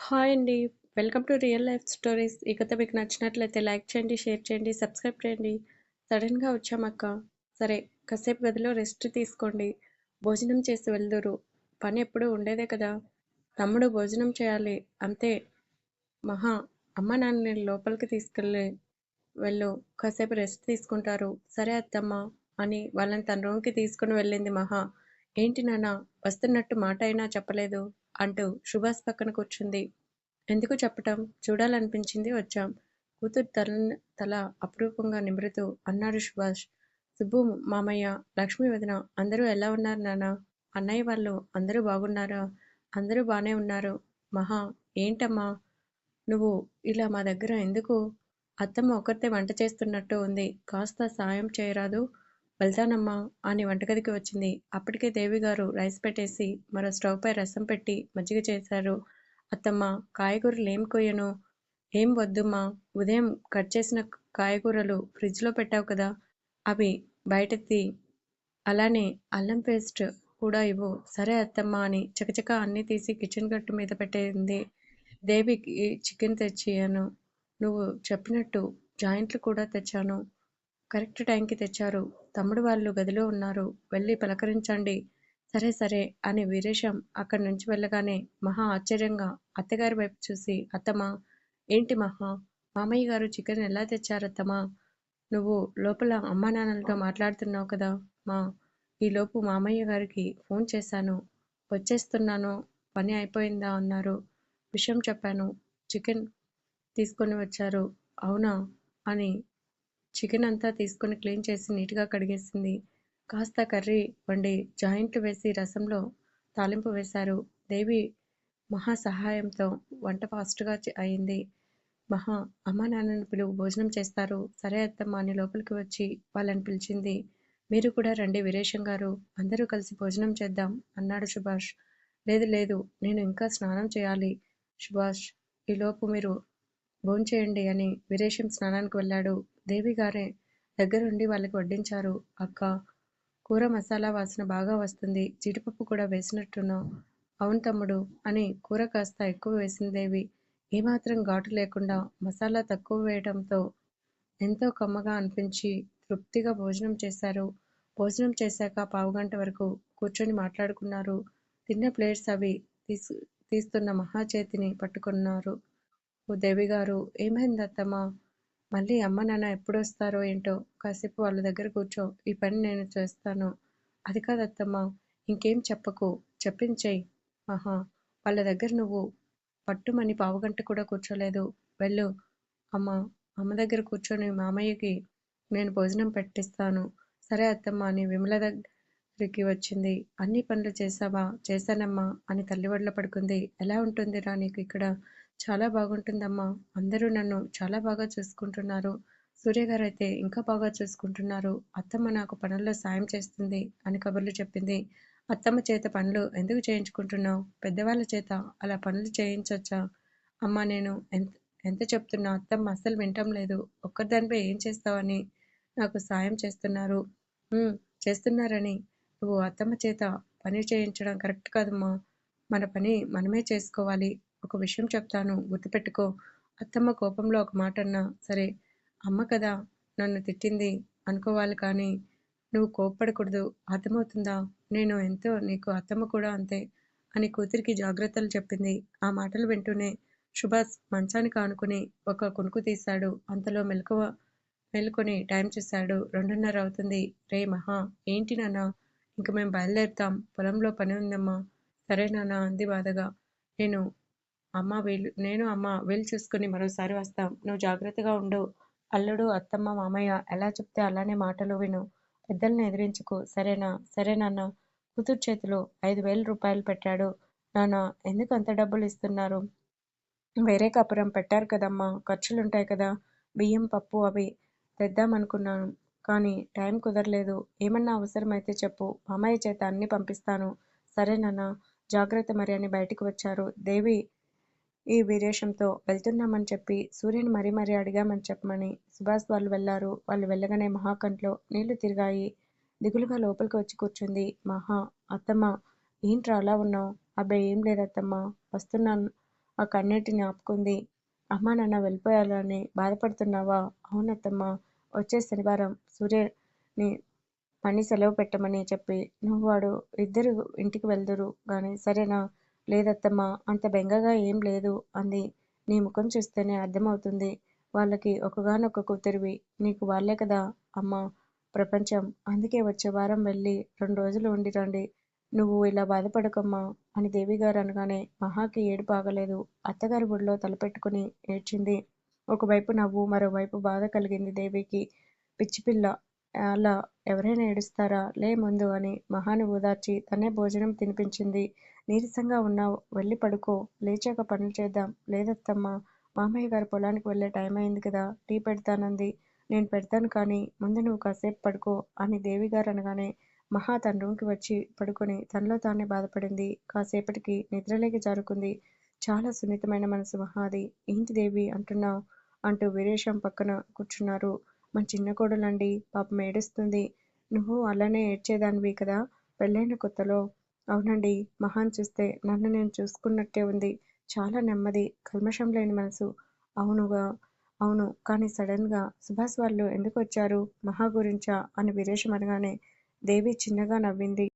Hi అండి. Welcome to real life stories. ఈ కథ మీకు నచ్చినట్లయితే లైక్ చేయండి, షేర్ చేయండి, సబ్స్క్రైబ్ చేయండి. సడన్‌గా వచ్చామక్క. సరే కాసేపు గదిలో రెస్ట్ తీసుకోండి. భోజనం చేసి వెళ్దురు. పని ఎప్పుడు ఉండేదే కదా! తమ్ముడు భోజనం చేయాలి. అంతే. మహా అమ్మ నాన్న లోపలికి తీసుకెళ్ళి వెళ్ళు. కాసేపు రెస్ట్ తీసుకుంటారు. సరే అత్తమ్మా అని వాళ్ళని తన రూమ్‌కి తీసుకుని వెళ్ళింది మహా. ఏంటి నాన్న వస్తున్నట్టు మాట అయినా చెప్పలేదు అంటూ సుభాష్ పక్కన కూర్చుంది. ఎందుకు చెప్పటం? చూడాలనిపించింది వచ్చాం. కూతురు తల తల అపురూపంగా నిమురుతూ అన్నాడు సుభాష్. సుబ్బు మామయ్య, లక్ష్మి వదిన అందరూ ఎలా ఉన్నారు నాన్న అన్నయ్య వాళ్ళు అందరూ బాగున్నారా? అందరూ బాగానే ఉన్నారు. మహా ఏంటమ్మా? నువ్వు ఇలా మా దగ్గర ఎందుకు? అత్తమ్మ ఒకరితే వంట చేస్తున్నట్టు ఉంది. కాస్త సాయం చేయరాదు వెళ్తానమ్మా అని వంటగదికి వచ్చింది. అప్పటికే దేవిగారు రైస్ పెట్టేసి మరో స్టవ్‌పై రసం పెట్టి మజ్జిగ చేశారు. అత్తమ్మా ఏం కొయ్యను? ఏం వద్దుమ్మా ఉదయం కట్ చేసిన కాయగూరలు ఫ్రిడ్జ్‌లో పెట్టావు కదా! అవి బయటెత్తి అలానే అల్లం పేస్ట్ కూడా ఇవ్వు. సరే అత్తమ్మా అని చకచక అన్నీ తీసి కిచెన్ గట్టు మీద పెట్టింది. దేవికి చికెన్ తెచ్చియాను నువ్వు చెప్పినట్టు జాయింట్లు కూడా తెచ్చాను. కరెక్ట్ టైంకి తెచ్చారు. తమ్ముడు వాళ్ళు గదిలో ఉన్నారు. వెళ్ళి పలకరించండి. సరే సరే అని వీరేశం అక్కడి నుంచి వెళ్ళగానే మహా ఆశ్చర్యంగా అత్తగారి వైపు చూసి అత్తమా ఏంటి మహా? మామయ్య గారు చికెన్ ఎలా తెచ్చారత్తమా నువ్వు లోపల అమ్మానాన్నలతో మాట్లాడుతున్నావు కదా మా ఈలోపు మామయ్య గారికి ఫోన్ చేశాను. వచ్చేస్తున్నాను. పని అయిపోయిందా అన్నారు. విషయం చెప్పాను. చికెన్ తీసుకొని వచ్చారు. అవునా? అని చికెన్ అంతా తీసుకొని క్లీన్ చేసి నీట్‌గా కడిగేసింది. కాస్త కర్రీ వండి జాయింట్లు వేసి రసంలో తాలింపు వేశారు. దేవి మహా సహాయంతో వంట ఫాస్ట్‌గా అయింది. మహా అమ్మా నాన్నని పిలువు భోజనం చేస్తారు. సరే అత్తమ్మ అని లోపలికి వచ్చి వాళ్ళని పిలిచింది. మీరు కూడా రండి వీరేశం గారు. అందరూ కలిసి భోజనం చేద్దాం అన్నాడు సుభాష్. లేదు లేదు నేను ఇంకా స్నానం చేయాలి. సుభాష్ ఈలోపు మీరు భోంచేయండి అని వీరేశం స్నానానికి వెళ్ళాడు. దేవిగారే దగ్గరుండి వాళ్ళకి వడ్డించారు. అక్కా! కూర మసాలా వాసన బాగా వస్తుంది. జీడిపప్పు కూడా వేసినట్టున్నావు. అవును తమ్ముడు అని కూర కాస్త ఎక్కువ వేసింది దేవి. ఏమాత్రం ఘాటు లేకుండా మసాలా తక్కువ వేయటంతో ఎంతో కమ్మగా అనిపించి తృప్తిగా భోజనం చేశారు. భోజనం చేశాక పావుగంట వరకు కూర్చొని మాట్లాడుకున్నారు. తిన్న ప్లేట్స్ అవి తీసు తీస్తున్న మహా చేతిని పట్టుకున్నారు. ఓ దేవిగారు ఏమైంది అత్తమ్మా? మళ్ళీ అమ్మ నాన్న ఎప్పుడు వస్తారో ఏంటో కాసేపు వాళ్ళ దగ్గర కూర్చో. ఈ పని నేను చేస్తాను. అది కాదు ఇంకేం చెప్పకు. చెప్పించేయ్ ఆహా వాళ్ళ దగ్గర నువ్వు పట్టుమని పావుగంట కూడా కూర్చోలేదు. వెళ్ళు. అమ్మా అమ్మ దగ్గర కూర్చొని మామయ్యకి నేను భోజనం పెట్టిస్తాను. సరే అత్తమ్మ అని విమల దగ్గరికి వచ్చింది. అన్ని పనులు చేశావా? చేశానమ్మా అని తల్లి పడుకుంది. ఎలా ఉంటుందిరా నీకు ఇక్కడ? చాలా బాగుంటుందమ్మా. అందరూ నన్ను చాలా బాగా చూసుకుంటున్నారు. సూర్యగారైతే ఇంకా బాగా చూసుకుంటున్నారు. అత్తమ్మ నాకు పనుల్లో సాయం చేస్తుంది అని కబుర్లు చెప్పింది. అత్తమ్మ చేత పనులు ఎందుకు చేయించుకుంటున్నావు? పెద్దవాళ్ళ చేత అలా పనులు చేయించొచ్చా? అమ్మా నేను ఎంత ఎంత చెప్తున్నా అత్తమ్మ అస్సలు వినటం లేదు. ఒక్కదానివే ఏం చేస్తావని నాకు సాయం చేస్తున్నారు. చేస్తున్నారని నువ్వు అత్తమ్మ చేత పని చేయించడం కరెక్ట్ కాదమ్మా. మన పని మనమే చేసుకోవాలి. ఒక విషయం చెప్తాను గుర్తుపెట్టుకో. అత్తమ్మ కోపంలో ఒక మాట అన్నా సరే అమ్మ కదా నన్ను తిట్టింది అనుకోవాలి కానీ నువ్వు కోప్పడకూడదు. అర్థమవుతుందా? నేను ఎంతో నీకు అత్తమ్మ కూడా అంతే అని కూతురికి జాగ్రత్తలు చెప్పింది. ఆ మాటలు వింటూనే సుభాష్ మంచానికి ఆనుకుని ఒక కొనుకు తీశాడు. అంతలో మెలకువ మెలుకొని టైం చూశాడు. రెండున్నర అవుతుంది. రే మహా! ఏంటి నాన్న ఇంక మేము బయలుదేరుతాం. పొలంలో పని ఉందమ్మా. సరే నాన్న అంది బాధగా. నేను అమ్మ వీళ్ళు నేను అమ్మ వీళ్ళు చూసుకుని మరోసారి వస్తాం. నువ్వు జాగ్రత్తగా ఉండు. అల్లుడు, అత్తమ్మ, మామయ్య ఎలా చెప్తే అలానే మాటలు విను. పెద్దల్ని ఎదిరించుకో సరేనా? సరే నాన్న కూతురు చేతిలో ఐదు వేల రూపాయలు పెట్టాడు. నాన్న ఎందుకు అంత డబ్బులు ఇస్తున్నారు? వేరే కాపురం పెట్టారు కదమ్మా! ఖర్చులుంటాయి కదా! బియ్యం, పప్పు అవి తెద్దామనుకున్నాను. కానీ టైం కుదరలేదు. ఏమన్నా అవసరమైతే చెప్పు. మామయ్య చేత అన్నీ పంపిస్తాను. సరే నాన్నా. జాగ్రత్త మరి అని బయటికి వచ్చారు. దేవి ఈ వీరేషంతో వెళ్తున్నామని చెప్పి సూర్యుని మరీ మరీ అడిగామని చెప్పమని సుభాష్ వాళ్ళు వెళ్ళారు. వాళ్ళు వెళ్ళగానే మహాకంట్లో నీళ్ళు తిరిగాయి. దిగులుగా లోపలికి వచ్చి కూర్చుంది. మహా అత్తమ్మ ఏంట్రా అలా ఉన్నావు అబ్బాయి ఏం లేదత్తమ్మా. వస్తున్నాను ఆ కన్నీటిని ఆపుకుంది. అమ్మా నాన్న వెళ్ళిపోయాలని బాధపడుతున్నావా? అవునత్తమ్మా. వచ్చే శనివారం సూర్యని పని సెలవు పెట్టమని చెప్పి నువ్వు వాడు ఇద్దరు ఇంటికి వెళ్దురు కానీ సరేనా? లేదత్తమ్మా అంత బెంగగా ఏం లేదు అంది. నీ ముఖం చూస్తేనే అర్థమవుతుంది. వాళ్ళకి ఒకగానొక్క కూతురివి. నీకు వాళ్ళే కదా అమ్మా ప్రపంచం. అందుకే వచ్చే వారం వెళ్ళి రెండు రోజులు ఉండి రండి. నువ్వు ఇలా బాధపడకమ్మా అని దేవిగారు అనగానే మహాకి ఏడుపు ఆగలేదు. అత్తగారి గుడిలో తలపెట్టుకుని ఏడ్చింది. ఒకవైపు నవ్వు, మరోవైపు బాధ కలిగింది దేవికి. పిచ్చిపిల్ల అలా ఎవరైనా ఏడుస్తారా? లే ముందు అని మహాని ఓదార్చి తనే భోజనం తినిపించింది. నీరసంగా ఉన్నావు వెళ్ళి పడుకో. లేచాక పనులు చేద్దాం. లేదత్తమ్మా మామయ్యగారు పొలానికి వెళ్ళే టైం అయింది కదా టీ పెడతానంది. నేను పెడతాను కానీ ముందు నువ్వు కాసేపు పడుకో అని దేవి గారు అనగానే మహా తన రూమ్కి వచ్చి పడుకొని తనలో తానే బాధపడింది. కాసేపటికి నిద్రలేకి జారుకుంది. చాలా సున్నితమైన మనసు మహాది. ఏంటి దేవి అంటున్నావు అంటూ వీరేశం పక్కన కూర్చున్నారు. మన చిన్న కోడలండి పాపం ఏడుస్తుంది. నువ్వూ అలానే ఏడ్చేదానివి కదా పెళ్ళయిన కొత్తలో? అవునండీ మహాన్ చూస్తే నన్ను నేను చూసుకున్నట్టే ఉంది. చాలా నెమ్మది, కల్మషం లేని మనసు. అవునుగా అవును కానీ సడన్గా సుభాష్ వాళ్ళు ఎందుకు వచ్చారు? మహా గురించా అని వీరేశం అనగానే దేవి చిన్నగా నవ్వింది.